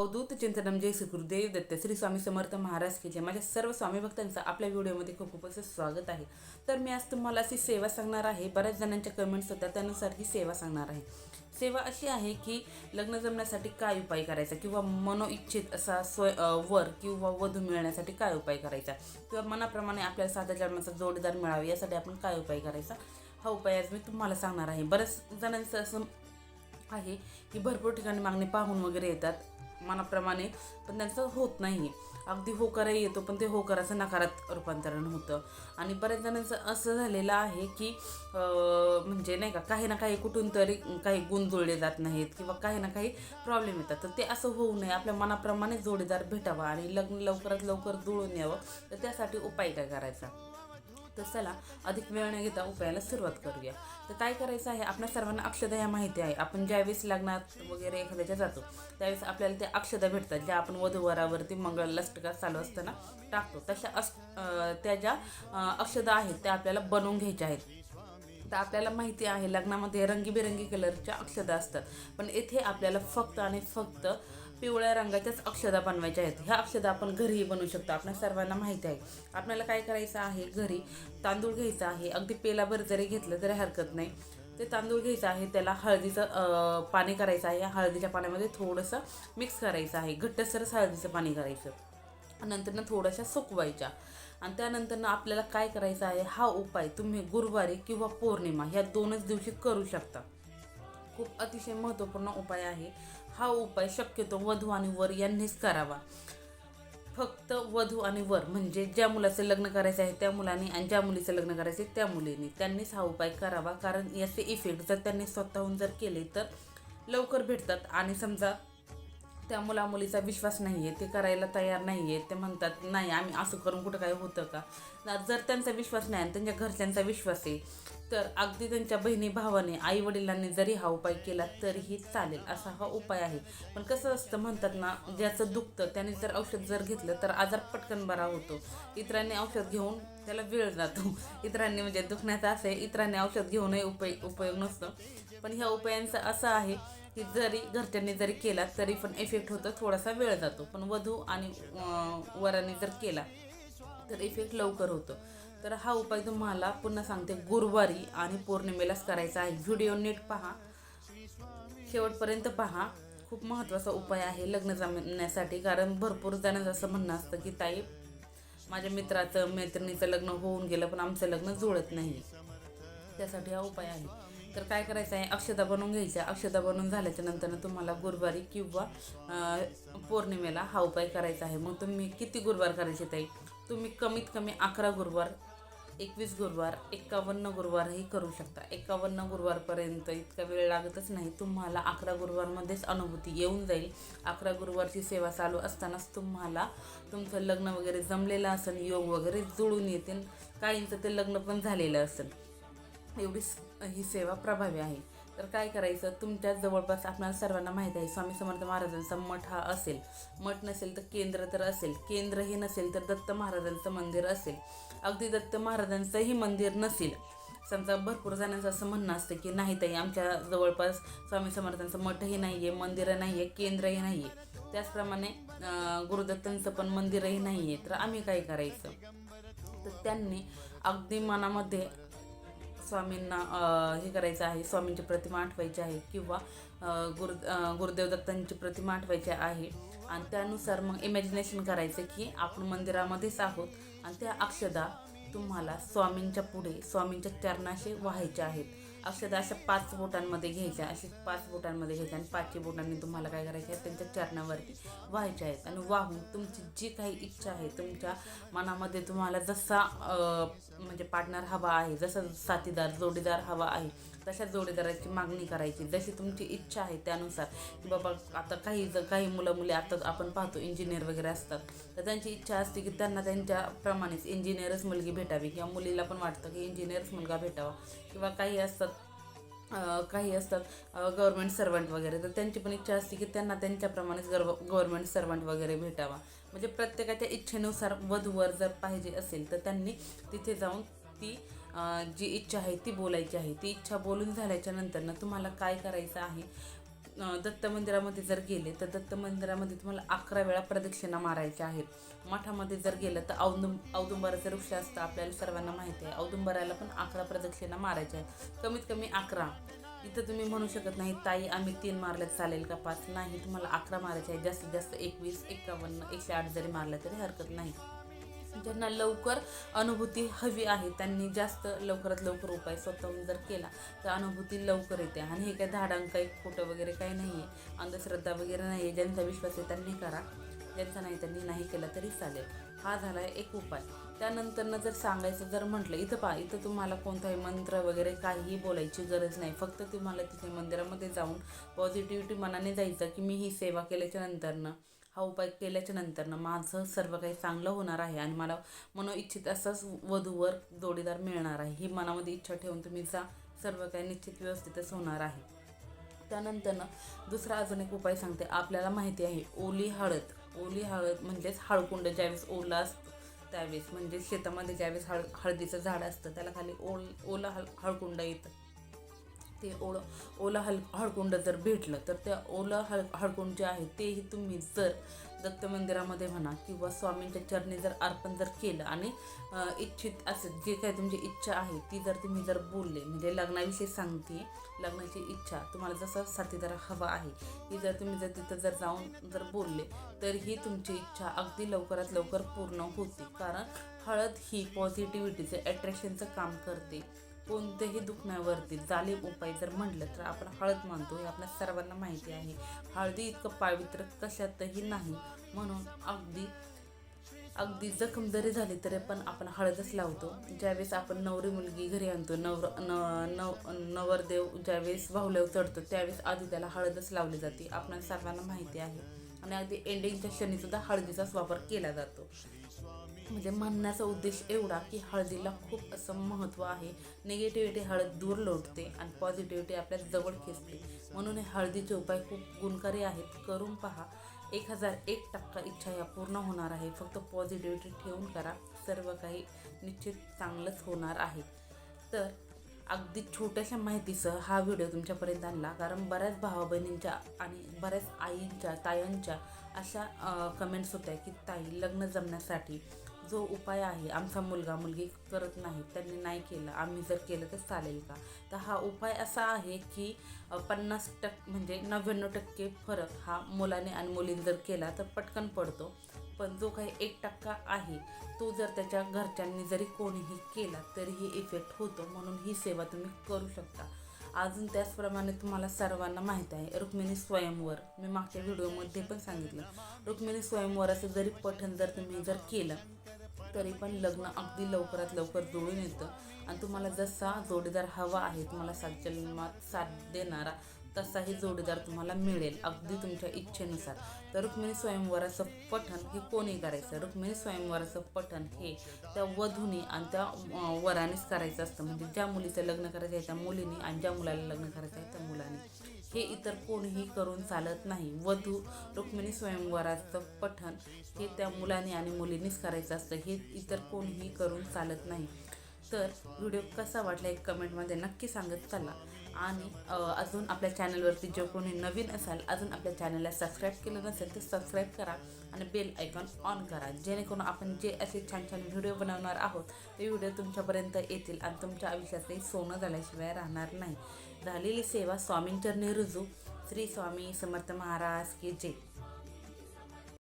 अवधूत चिंतनम जय श्री गुरुदेव दत्त श्री स्वामी समर्थ महाराज की जय. माझ्या सर्व स्वामी भक्तांचं आपल्या व्हिडिओमध्ये खूप खूप असं स्वागत आहे. तर मी आज तुम्हाला अशी सेवा सांगणार आहे. बऱ्याच जणांच्या कमेंट्स होत्या त्यानुसार ही सेवा सांगणार आहे. सेवा अशी आहे की लग्न जमण्यासाठी काय उपाय करायचा किंवा मनोइच्छित असा स्वय वर किंवा वधू मिळण्यासाठी काय उपाय करायचा? किंवा मनाप्रमाणे आपल्याला साध्या जन्माचा जोडीदार मिळावा यासाठी आपण काय उपाय करायचा? हा उपाय आज मी तुम्हाला सांगणार आहे. बऱ्याच जणांचं असं आहे की भरपूर ठिकाणी मागणी पाहून वगैरे येतात. मनाप्रमाणे पण त्यांचं होत नाही अगदी होकारही येतो पण ते होकाराचं नकारात रूपांतरण होतं. आणि बऱ्याच जणांचं असं झालेलं आहे की म्हणजे नाही का काही ना काही कुठून तरी काही गुण जुळले जात नाहीत किंवा काही ना काही प्रॉब्लेम येतात. तर ते असं होऊ नये. आपल्या मनाप्रमाणे जोडीदार भेटावा आणि लग्न लवकरात लवकर जुळून यावं. तर त्यासाठी उपाय काय करायचा? तर चला अधिक वेळ न घेता उपायाला सुरुवात करूया. तर काय करायचं आहे आपल्या सर्वांना अक्षदा या माहिती आहे. आपण ज्यावेळेस लग्नात वगैरे एखाद्याच्या जातो त्यावेळेस आपल्याला त्या अक्षदा भेटतात ज्या आपण वधूवरावरती मंगळ लष्टका चालू असताना टाकतो. तशा अस त्या ज्या अक्षदा आहेत त्या आपल्याला बनवून घ्यायच्या आहेत. तर आपल्याला माहिती आहे लग्नामध्ये रंगीबेरंगी कलरच्या अक्षदा असतात. पण येथे आपल्याला फक्त आणि फक्त पिवळ्या रंगाच्याच अक्षदा बनवायच्या आहेत. ह्या अक्षदा आपण घरीही बनवू शकतो. आपल्या सर्वांना माहिती आहे. आपल्याला काय करायचं आहे? घरी तांदूळ घ्यायचा आहे. अगदी पेलाभर जरी घेतलं तरी हरकत नाही. ते तांदूळ घ्यायचं आहे. त्याला हळदीचं पाणी करायचं आहे. हळदीच्या पाण्यामध्ये थोडंसं मिक्स करायचं आहे. घट्टसरच हळदीचं पाणी करायचं. नंतरनं थोड्याशा सुकवायच्या. आणि त्यानंतरनं आपल्याला काय करायचं आहे? हा उपाय तुम्ही गुरुवारी किंवा पौर्णिमा ह्या दोनच दिवशी करू शकता. खूप अतिशय महत्त्वपूर्ण उपाय आहे. हा उपाय शक्यतो वधू आणि वर यांनीच करावा. फक्त वधू आणि वर म्हणजे ज्या मुलाचं लग्न करायचं आहे त्या मुलाने आणि ज्या मुलीचं लग्न करायचं आहे त्या मुलीने. त्यांनीच हा उपाय करावा. कारण याचे इफेक्ट जर त्यांनी स्वतःहून जर केले तर लवकर भेटतात. आणि समजा त्या मुला मुलीचा विश्वास नाही आहे ते करायला तयार नाही आहे ते म्हणतात नाही आम्ही असं करून कुठं काय होतं का? जर त्यांचा विश्वास नाही आणि त्यांच्या घरच्यांचा विश्वास आहे तर अगदी त्यांच्या बहिणी भावाने आई वडिलांनी जरी हा उपाय केला तरीही चालेल असा हा उपाय आहे. पण कसं असतं म्हणतात ना ज्याचं दुखतं त्याने जर औषध जर घेतलं तर आजार पटकन बरा होतो. इतरांनी औषध घेऊन त्याला वेळ जातो. इतरांनी म्हणजे दुखण्याचं असं आहे इतरांनी औषध घेऊनही उपय उपयोग नसतो. पण ह्या उपायांचं असं आहे की जरी घरच्यांनी जरी केला तरी पण इफेक्ट होतं. थोडासा वेळ जातो. पण वधू आणि वराने जर केला तर इफेक्ट लवकर होतो. तर हा उपाय तुम्हाला पुन्हा सांगते. गुरुवारी आणि पौर्णिमेलाच करायचा आहे. व्हिडिओ नीट पहा. शेवटपर्यंत पहा. खूप महत्त्वाचा उपाय आहे लग्न जमण्यासाठी. कारण भरपूर जणांचं असं म्हणणं असतं की ताई माझ्या मित्राचं मैत्रिणीचं लग्न होऊन गेलं पण आमचं लग्न जुळत नाही. त्यासाठी हा उपाय आहे. तर काय करायचं आहे? अक्षता बनवून घ्यायच्या. अक्षता बनवून झाल्याच्यानंतर तुम्हाला गुरुवारी किंवा पौर्णिमेला हा उपाय करायचा आहे. मग तुम्ही किती गुरुवार करायचे ताई? तुम्ही कमीत कमी अकरा गुरुवार एकवीस गुरुवार एक्कावन्न गुरुवारही करू शकता. एक्कावन्न गुरुवारपर्यंत इतका वेळ लागतच नाही. तुम्हाला अकरा गुरुवारमध्येच अनुभूती येऊन जाईल. अकरा गुरुवारची सेवा चालू असतानाच तुम्हाला तुमचं लग्न वगैरे जमलेलं असेल योग वगैरे जुळून येतील. काहींचं ते लग्न पण झालेलं असेल. एवढी ही सेवा प्रभावी आहे. तर काय करायचं? तुमच्या जवळपास आपल्याला सर्वांना माहीत आहे स्वामी समर्थ महाराजांचा मठ हा असेल. मठ नसेल तर केंद्र तर असेल. केंद्र हे नसेल तर दत्त महाराजांचं मंदिर असेल. अगदी दत्त महाराजांचंही मंदिर नसेल. समजा भरपूर जणांचं असं म्हणणं असतं की नाही ताई आमच्या जवळपास स्वामी समर्थांचं मठही नाही आहे मंदिरं नाही आहे केंद्रही नाही आहे त्याचप्रमाणे गुरुदत्तांचं पण मंदिरही नाही आहे तर आम्ही काय करायचं? तर त्यांनी अगदी मनामध्ये स्वामींना हे करायचं आहे स्वामींची प्रतिमा आठवायची आहे किंवा गुरु गुरुदेव दत्तांची प्रतिमा आठवायची आहे. आणि त्यानुसार मग इमॅजिनेशन करायचं की आपण मंदिरामध्येच आहोत आणि त्या अक्षदा तुम्हाला स्वामींच्या पुढे स्वामींच्या चरणाशी व्हायच्या आहेत. अक्षदा अशा पाच बोटांमध्ये घ्यायच्या असे पाच बोटांमध्ये घ्यायच्या आणि पाचही बोटांनी तुम्हाला काय करायचे आहे? त्यांच्या चरणावरती व्हायच्या आहेत. आणि वाहून तुमची जी काही इच्छा आहे तुमच्या मनामध्ये तुम्हाला जसा म्हणजे पार्टनर हवा आहे जसा साथीदार जोडीदार हवा आहे तशा जोडीदाराची मागणी करायची. जशी तुमची इच्छा आहे त्यानुसार. की बाबा आता काही जर काही मुलं मुली आता आपण पाहतो इंजिनियर वगैरे असतात. तर त्यांची इच्छा असते की त्यांना त्यांच्याप्रमाणेच इंजिनियरच मुलगी भेटावी. किंवा मुलीला पण वाटतं की इंजिनियरच मुलगा भेटावा. किंवा काही असतात काही असतात गव्हर्मेंट सर्वंट वगैरे. तर त्यांची पण इच्छा असते की त्यांना त्यांच्याप्रमाणेच गर्व गव्हर्मेंट सर्वंट वगैरे भेटावा. म्हणजे प्रत्येकाच्या इच्छेनुसार वधूवर जर पाहिजे असेल तर त्यांनी तिथे जाऊन ती जी इच्छा आहे ती बोलायची आहे. ती इच्छा बोलून झाल्याच्यानंतर ना तुम्हाला काय करायचं आहे? दत्त मंदिरामध्ये जर गेले तर दत्त मंदिरामध्ये तुम्हाला अकरा वेळा प्रदक्षिणा मारायच्या आहेत. मठामध्ये जर गेलं तर औदुं औदुंबराचं वृक्ष असतं आपल्याला सर्वांना माहिती आहे. औदुंबराला पण अकरा प्रदक्षिणा मारायच्या आहेत. कमीत कमी अकरा. इथं तुम्ही म्हणू शकत नाही ताई आम्ही तीन मारल्यात चालेल का पाच? नाही तुम्हाला अकरा मारायचे आहे जास्तीत जास्त एकवीस एकावन्न एकशे आठ जरी मारलं तरी हरकत नाही. ज्यांना लवकर अनुभूती हवी आहे त्यांनी जास्त लवकरात लवकर उपाय स्वतःहून जर केला तर अनुभूती लवकर येते. आणि हे काय धाडांक काही खोटं वगैरे काही नाही आहे अंधश्रद्धा वगैरे नाही आहे ज्यांचा विश्वास आहे त्यांनी करा. ज्यांचा नाही त्यांनी नाही केला तरी चालेल. हा झाला एक उपाय. त्यानंतरनं जर सांगायचं जर म्हटलं इथं पहा इथं तुम्हाला कोणताही मंत्र वगैरे काहीही बोलायची गरज नाही. फक्त तुम्हाला तिथे मंदिरामध्ये जाऊन पॉझिटिव्हिटी मनाने जायचं की मी ही सेवा केल्याच्या नंतरनं हा उपाय केल्याच्या नंतरनं माझं सर्व काही चांगलं होणार आहे आणि मला मनोइच्छित असाच वधूवर जोडीदार मिळणार आहे. ही मनामध्ये इच्छा ठेवून तुम्ही जा. सर्व काही निश्चित व्यवस्थितच होणार आहे. त्यानंतरनं दुसरा अजून एक उपाय सांगते. आपल्याला माहिती आहे ओली हळद. ओली हळद म्हणजेच हळकुंड ज्यावेळेस ओला असतो त्यावेळेस. म्हणजे शेतामध्ये ज्यावेळेस हळ हळदीचं झाड असतं त्याला खाली ओल ओला हळ हळकुंड येतं. ते ओळ ओला हल हळकुंड जर भेटलं तर त्या ओलं हळ हळकुंड जे आहे तेही तुम्ही जर दत्त मंदिरामध्ये म्हणा किंवा स्वामींच्या चरणी जर अर्पण जर केलं आणि इच्छित असं जे काही तुमची इच्छा आहे ती जर तुम्ही जर बोलले म्हणजे लग्नाविषयी सांगते लग्नाची इच्छा तुम्हाला जसा साथीदार हवा आहे ती जर तुम्ही जर तिथं जर जाऊन जर बोलले तर ही तुमची इच्छा अगदी लवकरात लवकर पूर्ण होते. कारण हळद ही पॉझिटिव्हिटीचं अट्रॅक्शनचं काम करते. कोणत्याही दुखण्यावरती जालीम उपाय जर म्हटलं तर आपण हळद मानतो हे आपल्या सर्वांना माहिती आहे. हळदी इतकं पावित्र्य कशातही नाही. म्हणून अगदी अगदी जखम जरी झाली तरी पण आपण हळदच लावतो. ज्यावेळेस आपण नवरी मुलगी घरी आणतो नवर न नव नवरदेव ज्यावेळेस वाहुल्यावर चढतो त्यावेळेस आधी त्याला हळदच लावली जाते. आपल्या सर्वांना माहिती आहे. आणि अगदी एंडिंगच्या क्षणीसुद्धा हळदीचाच वापर केला जातो. म्हणजे म्हणण्याचा उद्देश एवढा की हळदीला खूप असं महत्त्व आहे. निगेटिव्हिटी हळद दूर लोटते आणि पॉझिटिव्हिटी आपल्या जवळ खेचते. म्हणून हे हळदीचे उपाय खूप गुणकारी आहेत. करून पहा. एक हजार एक टक्का इच्छा या पूर्ण होणार आहे. फक्त पॉझिटिव्हिटी ठेवून करा. सर्व काही निश्चित चांगलंच होणार आहे. तर अगदी छोट्याशा माहितीसह हा व्हिडिओ तुमच्यापर्यंत आणला. कारण बऱ्याच भावा बहिणींच्या आणि बऱ्याच आईंच्या तायांच्या अशा कमेंट्स होत्या की ताई लग्न जमण्यासाठी जो उपाय आहे आमचा मुलगा मुलगी करत नाही त्यांनी नाही केलं आम्ही जर केलं तर चालेल का? तर हा उपाय असा आहे की पन्नास टक्क म्हणजे नव्याण्णव टक्के फरक हा मुलाने आणि मुलीने जर केला तर पटकन पडतो. पण जो काही एक टक्का आहे तो जर त्याच्या घरच्यांनी जरी कोणीही केला तरीही इफेक्ट होतो म्हणून ही सेवा तुम्ही करू शकता. अजून त्याचप्रमाणे तुम्हाला सर्वांना माहीत आहे रुक्मिणी स्वयंवर. मी मागच्या व्हिडिओमध्ये पण सांगितलं. रुक्मिणी स्वयंवराचं जरी पठण जर तुम्ही जर केलं तरी पण लग्न अगदी लवकरात लवकर जुळून येतं. आणि तुम्हाला जसा जोडीदार हवा आहे तुम्हाला सात जन्मात साथ देणारा तसाही जोडीदार तुम्हाला मिळेल अगदी तुमच्या इच्छेनुसार. तर रुक्मिणी स्वयंवराचं पठण हे कोणी करायचं? रुक्मिणी स्वयंवराचं पठण हे त्या वधूने आणि त्या वरानेच करायचं असतं. म्हणजे ज्या मुलीचं लग्न करायचं आहे त्या मुलीने आणि ज्या मुलाला लग्न करायचं आहे त्या मुलाने. हे इतर कोणीही करून चालत नाही. वधू रुक्मिणी स्वयंवराचं पठण हे त्या मुलाने आणि मुलीनेच करायचं असतं. हे इतर कोणीही करून चालत नाही. तर व्हिडिओ कसा वाटला एक कमेंटमध्ये नक्की सांगत चला. आणि अजून आपल्या चॅनलवरती जो कोणी नवीन असाल अजून आपल्या चॅनलला सबस्क्राईब केलं नसेल तर सबस्क्राईब करा आणि बेल आयकॉन ऑन करा. जेणेकरून आपण जे असे छान छान व्हिडिओ बनवणार आहोत ते व्हिडिओ तुमच्यापर्यंत येतील आणि तुमच्या आयुष्यातही सोनं झाल्याशिवाय राहणार नाही. झालेली सेवा स्वामींचरणी रुजू. श्री स्वामी समर्थ महाराज की जय.